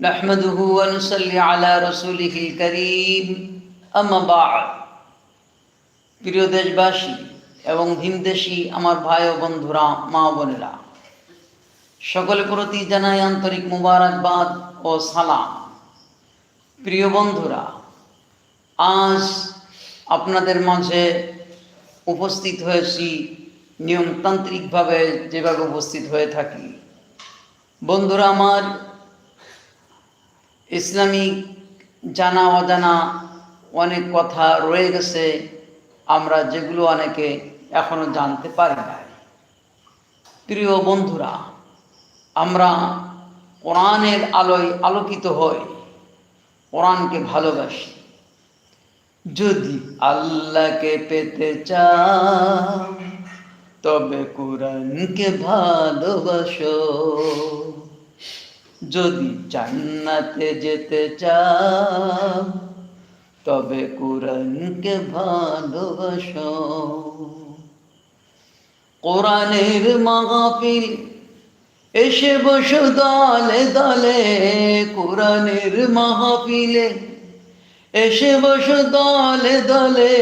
نحمده ونصلي على رسوله الكريم أما بعد প্রিয় দেশবাসী এবং ভিনদেশী আমার ভাই ও বন্ধুরা মা বোনেরা সকলের প্রতি জানাই আন্তরিক মুবারকবাদ ও সালাম প্রিয় বন্ধুরা আজ আপনাদের মাঝে উপস্থিত হয়েছি নিয়মতান্ত্রিকভাবে যেভাবে উপস্থিত হয়ে থাকি বন্ধুরা আমার ইসলামিক জানা অজানা অনেক কথা রয়ে গেছে, আমরা যেগুলো অনেকে এখনও জানতে পারি না প্রিয় বন্ধুরা, আমরা কোরআনের আলোয় আলোকিত হই, কোরআনকে ভালোবাসি। যদি আল্লাহকে পেতে চাও, তবে কোরআনকে ভালোবাসো। যদি জান্নাতে যেতে চাও, তবে কোরআনকে ভালোবাসো। কোরআনের মাহফিল, এসে বসো দলে দলে। কোরআনের মাহফিলে, এসে বসো দলে দলে।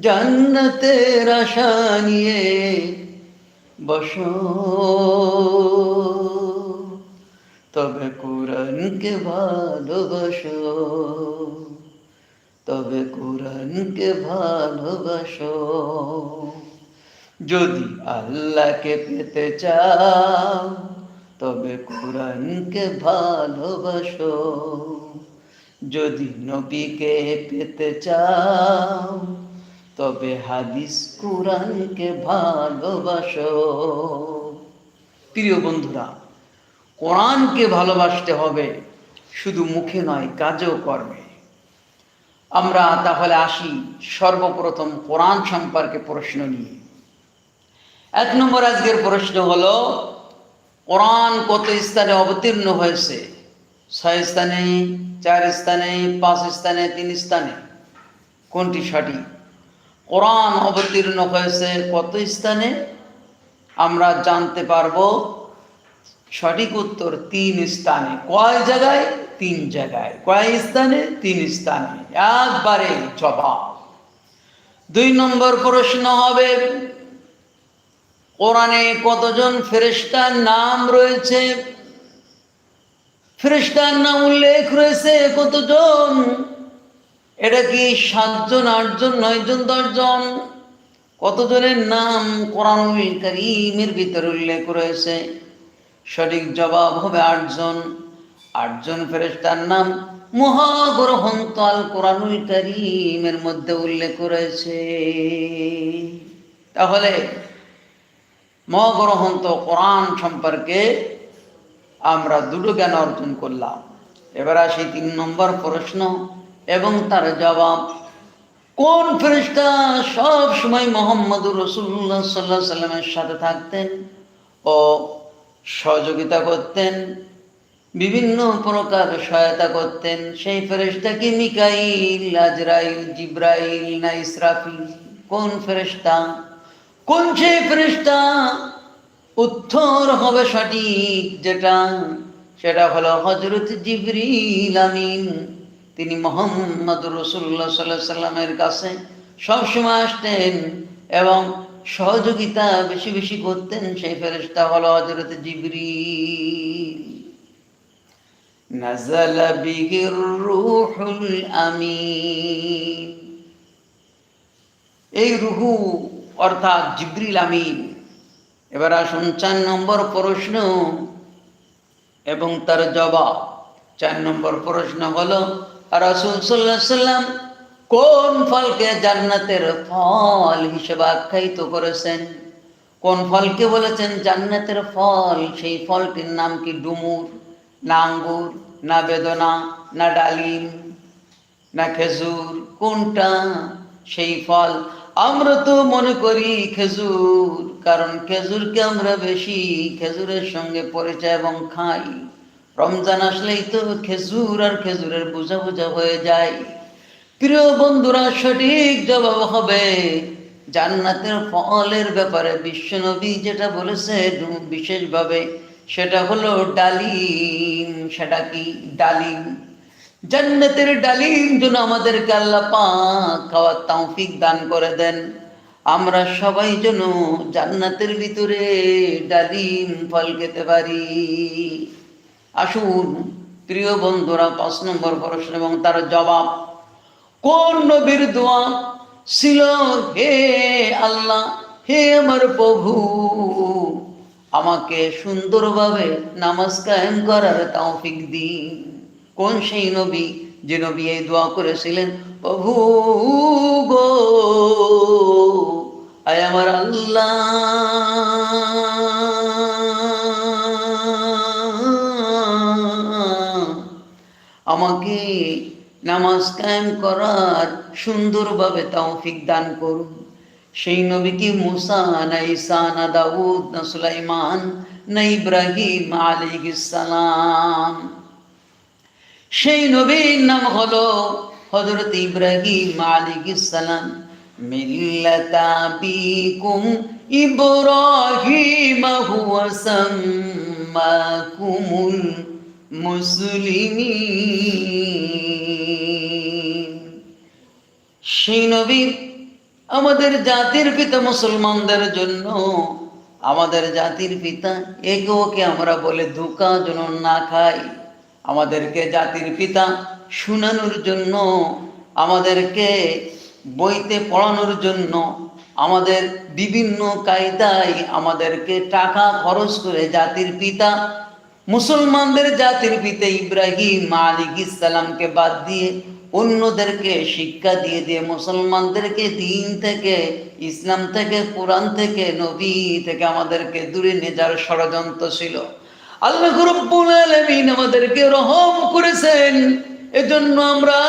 জান্নাতের আশা নিয়ে বসো। তবে কোরআনকে ভালোবাসো। তবে কোরআনকে ভালোবাসো। যদি আল্লাহকে পেতে চাও, তবে কোরআনকে ভালোবাসো। যদি নবীকে পেতে চাও, তবে হাদিস কোরআনকে ভালোবাসো। প্রিয় বন্ধুরা কোরআনকে ভালোবাসতে হবে, শুধু মুখে নয়, কাজেও কর্মে। আমরা তাহলে আসি সর্বপ্রথম কোরআন সম্পর্কে প্রশ্ন নিয়ে। এক নম্বর আজকের প্রশ্ন হলো, কোরআন কত স্থানে অবতীর্ণ হয়েছে? ছয় স্থানে, চার স্থানে, পাঁচ স্থানে, তিন স্থানে? কোনটি সঠিক? কোরআন অবতীর্ণ হয়েছে কত স্থানে? আমরা জানতে পারব সঠিক উত্তর তিন স্থানে। কয় জায়গায়? তিন জায়গায়। কয় স্থানে? তিন স্থানে। একবারে জবাব। দুই নম্বর প্রশ্ন হবে, কোরআনে কতজন ফেরেস্তার নাম রয়েছে? ফেরেস্তার নাম উল্লেখ রয়েছে কতজন? এটা কি সাতজন, আটজন, নয়জন, দশজন? কতজনের নাম কোরআন করিমের ভিতরে উল্লেখ রয়েছে? সঠিক জবাব হবে আটজন। আটজন ফেরেস্তার নাম মহাগ্রহন্ত আল কোরআনুল করিমের মধ্যে উল্লেখ করেছে তাহলে মহাগ্রহন্ত কোরআন সম্পর্কে আমরা দুটো জ্ঞান অর্জন করলাম। এবার আসি তিন নম্বর প্রশ্ন এবং তার জবাব, কোন ফেরিস্তা সব সময় মোহাম্মদুর রসুল্লাহ সাল্লাহ সাল্লামের সাথে থাকতেন? ও সহযোগিতা করতেন, বিভিন্ন প্রকার সহায়তা করতেন। সেই ফেরেস্তা কি? মিকাইল, আজরাইল, জিব্রাইল, না ইসরাফিল? কোন ফেরেস্তা কোন সেই ফেরেস্তা উত্তর হবে সঠিক যেটা, সেটা হলো হজরত জিবরিল আমিন। তিনি মোহাম্মদ রসুল্লাহ সাল্লাহ সাল্লামের কাছে সবসময় আসতেন এবং সহযোগিতা বেশি বেশি করতেন সেই ফেরেস্তা হলো হজরত জিবরিল نزل به الروح الأمين এই রুহু অর্থাৎ জিব্রিল আমিন এবার আসুন চার নম্বর প্রশ্ন এবং তার জবাব চার নম্বর প্রশ্ন হলো রাসুল সাল্লাহ সাল্লাম কোন ফলকে জান্নাতের ফল হিসেবে আখ্যায়িত করেছেন? কোন ফলকে বলেছেন জান্নাতের ফল? সেই ফলটির নাম কি ডুমুর, না আঙ্গুর, না বেদনা, না ডালিম, না খেজুর? কোনটা? সেই ফল আমরা তো মনে করি খেজুর, কারণ খেজুরকে আমরা বেশি খেজুরের সঙ্গে পরিচয় এবং খাই। রমজান আসলেই তো খেজুর আর খেজুরের বোঝা বোঝা হয়ে যায়। প্রিয় বন্ধুরা, সঠিক জবাব হবে জান্নাতের ফলের ব্যাপারে বিশ্বনবী যেটা বলেছে বিশেষভাবে, সেটা হলো ডালিম। সেটা কি? ডালিম। জান্নাতের ডালিম যেন আমাদেরকে আল্লাহ পাক খাওয়ার তৌফিক দান করে দেন। আমরা সবাই যেন জান্নাতের ভিতরে ডালিম ফল খেতে পারি। আসুন, প্রিয় বন্ধুরা, পাঁচ নম্বর প্রশ্ন এবং তার জবাব। কোন নবীর দোয়া ছিল? হে আল্লাহ, হে আমার প্রভু। আমাকে সুন্দরভাবে নামাজ কায়েম করার তৌফিক দিন। কোন সেই নবী যে নবী এই দোয়া করেছিলেন? প্রভু গো, আয় আমার আল্লাহ। আমাকে নামাজ কায়েম করার সুন্দরভাবে তৌফিক দান করুন। সেই নবী কি মুসা, না ঈসা, না দাউদ, না সুলাইমান, না ইব্রাহিম সালাম। সেই নবীর নাম হলো হযরত ইব্রাহিম সালাম। মিল্লাতা বিকুম ইব্রাহিম হুয়া সাম্মাকুমুল মুসলিমিন। সেই নবীর, আমাদের জাতির পিতা মুসলমানদের জন্য, আমাদের জাতির পিতা একে ওকে আমরা বলে ধোকা যেন না খাই। আমাদেরকে জাতির পিতা শুনানোর জন্য, আমাদেরকে বইতে পড়ানোর জন্য, আমাদের বিভিন্ন কায়দায় আমাদেরকে টাকা খরচ করে জাতির পিতা, মুসলমানদের জাতির পিতা ইব্রাহিম মালিক ইসলামকে বাদ দিয়ে অন্যদেরকে শিক্ষা দিয়ে দিয়ে, মুসলমানদেরকে দিন থেকে, ইসলাম থেকে, কোরআন থেকে, নবী থেকে আমাদেরকে দূরে নিয়ে যাওয়ার ষড়যন্ত্র ছিল। আল্লাহ রব্বুল আলামিন আমাদেরকে রহম করেছেন। এজন্য আমরা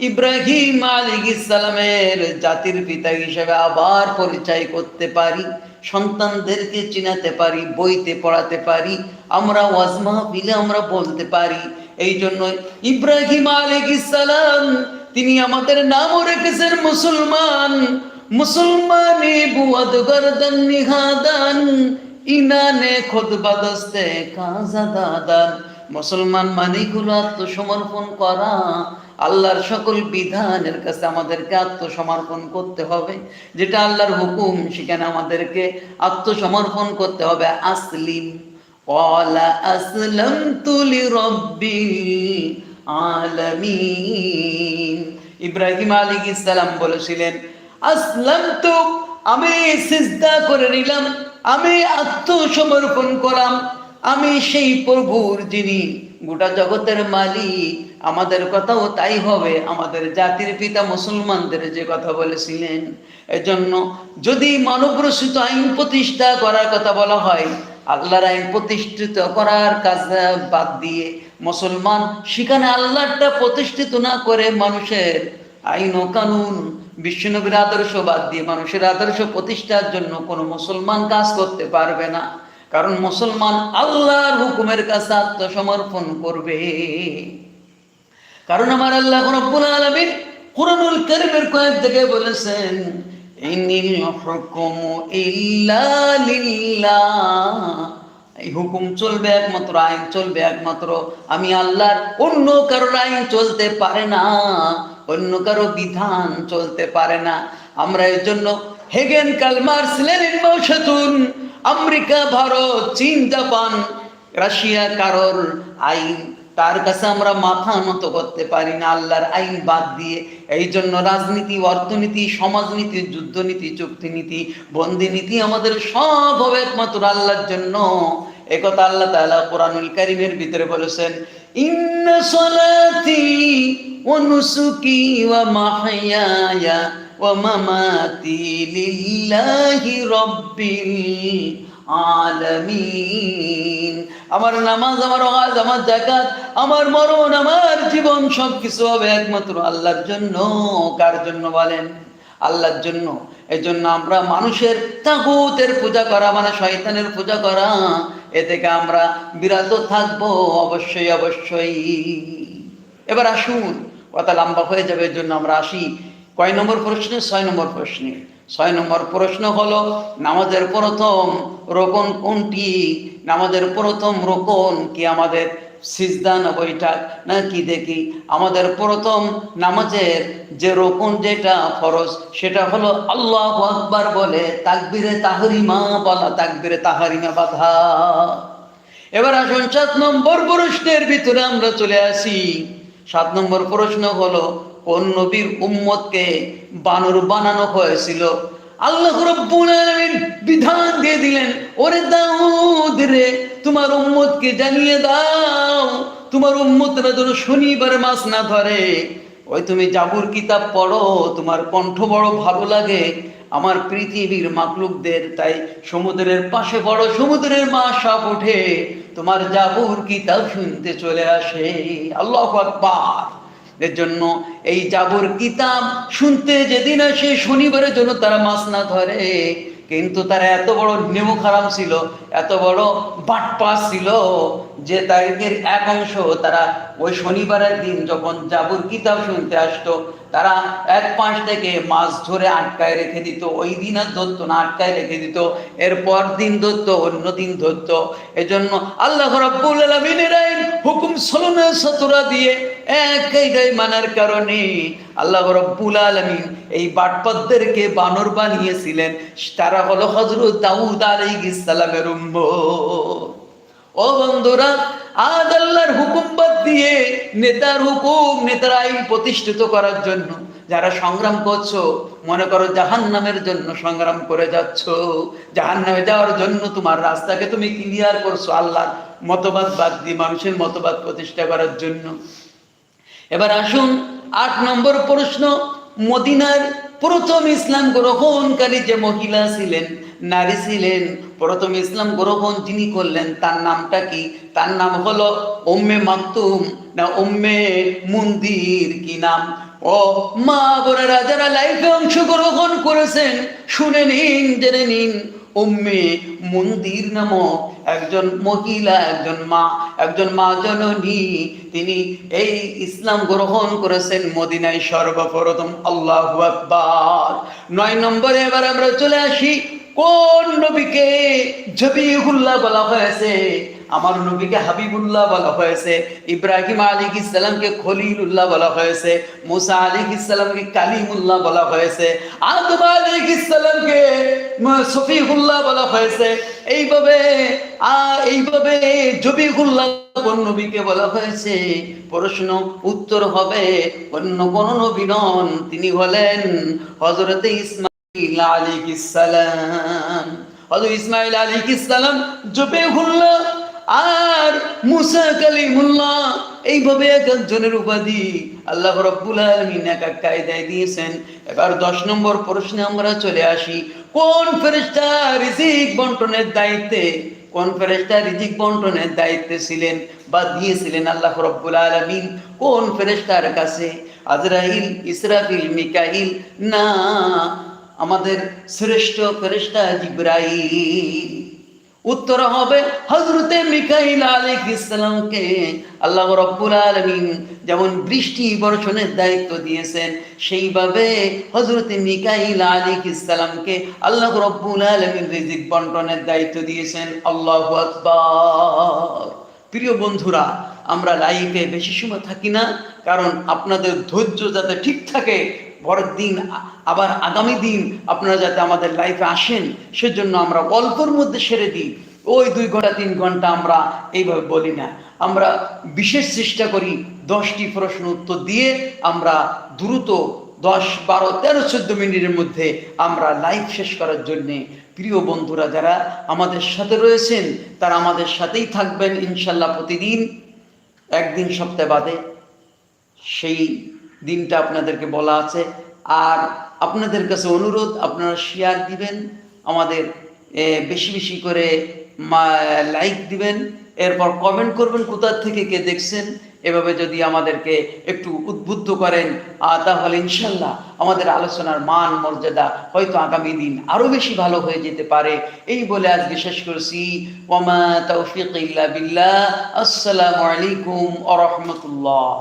ইব্রাহিম আলী ইসলামের জাতির পিতা হিসেবে আবার পরিচয় করতে পারি। সন্তানদেরকে চিনাতে পারি, বইতে পড়াতে পারি, আমরা ওয়াজ মাহফিলে আমরা বলতে পারি। এই জন্য ইব্রাহিম আলী ইসালাম তিনি আমাদের নামও রেখেছেন মুসলমান। মুসলমানি বুয়াদ গরদান নিহাদান, ইনানে খোদ বাদস্তে কাজা দাদান মুসলমান মানে গুলো আত্মসমর্পণ করা। আল্লাহর সকল বিধানের কাছে আমাদেরকে আত্মসমর্পণ করতে হবে। যেটা আল্লাহর হুকুম, সেখানে আমাদেরকে আত্মসমর্পণ করতে হবে। আসলিম। ওয়ালা আসলাম তুলি রব্বি আলামিন। ইব্রাহিম আলী ইসলাম বলেছিলেন আসলাম তো আমি সিজদা করে নিলাম, আমি আত্মসমর্পণ করলাম আমি সেই প্রভুর যিনি গোটা জগতের মালিক আমাদের কথাও তাই হবে। আমাদের জাতির পিতা মুসলমানদের যে কথা বলেছিলেন। এজন্য যদি মানব রচিত আইন প্রতিষ্ঠা করার কথা বলা হয়, আল্লাহর আইন প্রতিষ্ঠিত করার কাজ বাদ দিয়ে মুসলমান সেখানে আল্লাহটা প্রতিষ্ঠিত না করে মানুষের আইন ও কানুন, বিশ্বনবীর আদর্শ বাদ দিয়ে মানুষের আদর্শ প্রতিষ্ঠার জন্য কোনো মুসলমান কাজ করতে পারবে না। কারণ মুসলমান আল্লাহর হুকুমের কাছে আত্মসমর্পণ করবে। কারণ আমার আল্লাহ রব্বুল আলামিন কুরআনুল কারীমের কয়েক জায়গায় বলেছেন ইনিল হুকুমু ইল্লা লিল্লাহ। এই হুকুম চলবে একমাত্র, আইন চলবে একমাত্র। আমি আল্লাহর অন্য কারোর আইন চলতে পারে না, অন্য কারও বিধান চলতে পারে না। আমরা এর জন্য হেগেন কালমার্স লেনিন মৌসাতুন, আমেরিকা, ভারত, চীন, জাপান, রাশিয়া, কারোর আইন তার কাছে আমরা মাথা নত করতে পারি না, আল্লাহর আইন বাদ দিয়ে। এই জন্য রাজনীতি, অর্থনীতি, সমাজনীতি, যুদ্ধনীতি, চুক্তিনীতি বন্দি নীতি আমাদের সব হবে একমাত্র আল্লাহর জন্য। একথা আল্লাহ তাআলা কোরআনুল কারীমের ভিতরে বলেছেন, ইন্না সলাতি ওয়া নুসুকি ওয়া মামাতি লিল্লাহি রাব্বিল আলামিন। আমার নামাজ, আমার ওয়াজ, আমার জাকাত আমার মরণ, আমার জীবন সব কিছু হবে একমাত্র আল্লাহর জন্য। কার জন্য বলেন? আল্লাহর জন্য। এই জন্য আমরা মানুষের তাগুতের পূজা করা মানে শয়তানের পূজা করা, এ থেকে আমরা বিরত থাকব। অবশ্যই অবশ্যই। এবার আসুন, কথা লম্বা হয়ে যাবে এর জন্য আমরা আসি। কয় নম্বর প্রশ্নে ছয় নম্বর প্রশ্নে ছয় নম্বর প্রশ্ন হলো, নামাজের প্রথম রোকন কোনটি? নামাজের প্রথম রোকন কি আমাদের সিজদা না না কি দেখি, আমাদের প্রথম নামাজের যে রকম যেটা ফরজ, সেটা হলো আল্লাহ আকবার বলে, তাকবিরে তাহরিমা বলা, তাকবিরে তাহারিমা বাধা। এবার আসুন সাত নম্বর প্রশ্নের ভিতরে আমরা চলে আসি। সাত নম্বর প্রশ্ন হলো কোন নবীর উম্মতকে বানর বানানো হয়েছিল? আল্লাহ রব্বুল আলামিন বিধান দিয়ে দিলেন, ওরে দাউদ রে, তোমার উম্মতকে জানিয়ে দাও, তোমার উম্মতরা যেন শনিবার মাস না ধরে। ওই তুমি জাবুর কিতাব পড়ো, তোমার কণ্ঠ বড় ভালো লাগে। আমার পৃথিবীর মাকলুকদের, তাই সমুদ্রের পাশে বড় সমুদ্রের মা সাপ ওঠে তোমার জাবুর কিতাব শুনতে চলে আসে। আল্লাহ আকবার। এর জন্য এই জাবুর কিতাব শুনতে যেদিন আসে শনিবারের জন্য তারা মাছ না ধরে। কিন্তু তারা এত বড় নেমু খারাপ ছিল, এত বড় বাটপাস ছিল যে তাদের এক অংশ তারা ওই শনিবারের দিন যখন জাবুর কিতাব শুনতে আসতো তারা এক পাশ থেকে মাছ ধরে আটকায় রেখে দিত, ওই দিন আর ধরতো না আটকায় রেখে দিত, এরপর দিন ধরতো অন্য দিন ধরতো এজন্য আল্লাহ রাব্বুল আলামিনের আইন হুকুম সলনা সতরা দিয়ে এক গায়ে মানার কারণে আল্লাহ রব্বুল আলামিন এই বাটপদদেরকে বানর বানিয়েছিলেন। তারা হলো হযরত দাউদ আলাইহিস সালামের উম্মত। ও বন্ধুরা আজ আল্লাহর হুকুম বাদ দিয়ে নেতার হুকুম, নেতার আইন প্রতিষ্ঠিত করার জন্য যারা সংগ্রাম করছ, মনে করো জাহান নামের জন্য সংগ্রাম করে যাচ্ছ জাহান নামে যাওয়ার জন্য তোমার রাস্তাকে তুমি ক্লিয়ার করছ আল্লাহর মতবাদ বাদ দিয়ে, মানুষের মতবাদ প্রতিষ্ঠা করার জন্য। এবার আসুন আট নম্বর প্রশ্ন, মদিনার প্রথম ইসলাম গ্রহণকারী যে মহিলা ছিলেন, নারী ছিলেন প্রথম ইসলাম গ্রহণ যিনি করলেন, তার নামটা কি? তার নাম হলো ওম্মে মাকতুম। না ওম্মে মন্দির কি নাম? ও মা বোনেরা, যারা লাইফে অংশগ্রহণ করেছেন, শুনে নিন, জেনে নিন, উম্মে মন্দির নামক একজন মহিলা, একজন মা একজন মা জননী, তিনি এই ইসলাম গ্রহণ করেছেন মদিনায় সর্বপ্রথম। আল্লাহ আকবার। নয় নম্বরে এবার আমরা চলে আসি কোন নবীকে জবিহুল্লাহ বলা হয়েছে? আমার নবীকে হাবিবুল্লাহ বলা হয়েছে। ইব্রাহিম আলী ইসলামকে খলিলুল্লাহ বলা হয়েছে। মুসা আলী ইসলামকে কালিমুল্লাহ বলা হয়েছে। আদম আলী ইসলামকে সফিহুল্লাহ বলা হয়েছে। এইভাবে এইভাবে জবিহুল্লাহ কোন নবীকে বলা হয়েছে? প্রশ্ন, উত্তর হবে, অন্য কোন নবী নন। তিনি হলেন হজরতে ইসমাইল এবার দশ নম্বর প্রশ্নে আমরা চলে আসি, কোন ফেরেশতা রিজিক বন্টনের দায়িত্বে, কোন রিজিক বন্টনের দায়িত্বে ছিলেন বা দিয়েছিলেন আল্লাহ রব্বুল আলমিন? কোন ফেরেশতার কাছে? আজরাইল, ইসরাফিল, মিকাইল? না আমাদের শ্রেষ্ঠ ফেরেশতা জিব্রাইল। উত্তর হবে হজরতে মিকাইল আলিক ইসলামকে আল্লাহ রব্বুল আলমিন যেমন বৃষ্টি বর্ষণের দায়িত্ব দিয়েছেন, সেইভাবে হজরতে মিকাইল আলিক ইসলামকে আল্লাহ রব্বুল আলমিন রিজিক বন্টনের দায়িত্ব দিয়েছেন। আল্লাহ আকবার। প্রিয় বন্ধুরা, আমরা লাইফে বেশি সময় থাকি না, কারণ আপনাদের ধৈর্য যাতে ঠিক থাকে পরের দিন, আবার আগামী দিন আপনারা যাতে আমাদের লাইফে আসেন, সেজন্য আমরা অল্পর মধ্যে সেরে দিই। ওই দুই ঘণ্টা, তিন ঘণ্টা আমরা এইভাবে বলি না। আমরা বিশেষ চেষ্টা করি দশটি প্রশ্ন উত্তর দিয়ে আমরা দ্রুত দশ, বারো, তেরো, চোদ্দ মিনিটের মধ্যে আমরা লাইভ শেষ করার জন্যে প্রিয় বন্ধুরা যারা আমাদের সাথে রয়েছেন, তারা আমাদের সাথেই থাকবেন ইনশাল্লাহ প্রতিদিন। একদিন সপ্তাহে বাদে সেই দিনটা আপনাদেরকে বলা আছে। আর আপনাদের কাছে অনুরোধ, আপনারা শেয়ার দিবেন, আমাদের বেশি বেশি করে লাইক দিবেন, এরপর কমেন্ট করবেন কোথা থেকে কে দেখছেন, এভাবে যদি আমাদেরকে একটু উদ্বুদ্ধ করেন তাহলে ইনশাল্লাহ আমাদের আলোচনার মান, মর্যাদা হয়তো আগামী দিন আরও বেশি ভালো হয়ে যেতে পারে। এই বলে আজকে শেষ করছি। ওমা তৌফিক আসসালামু আলাইকুম আ রহমতুল্লাহ।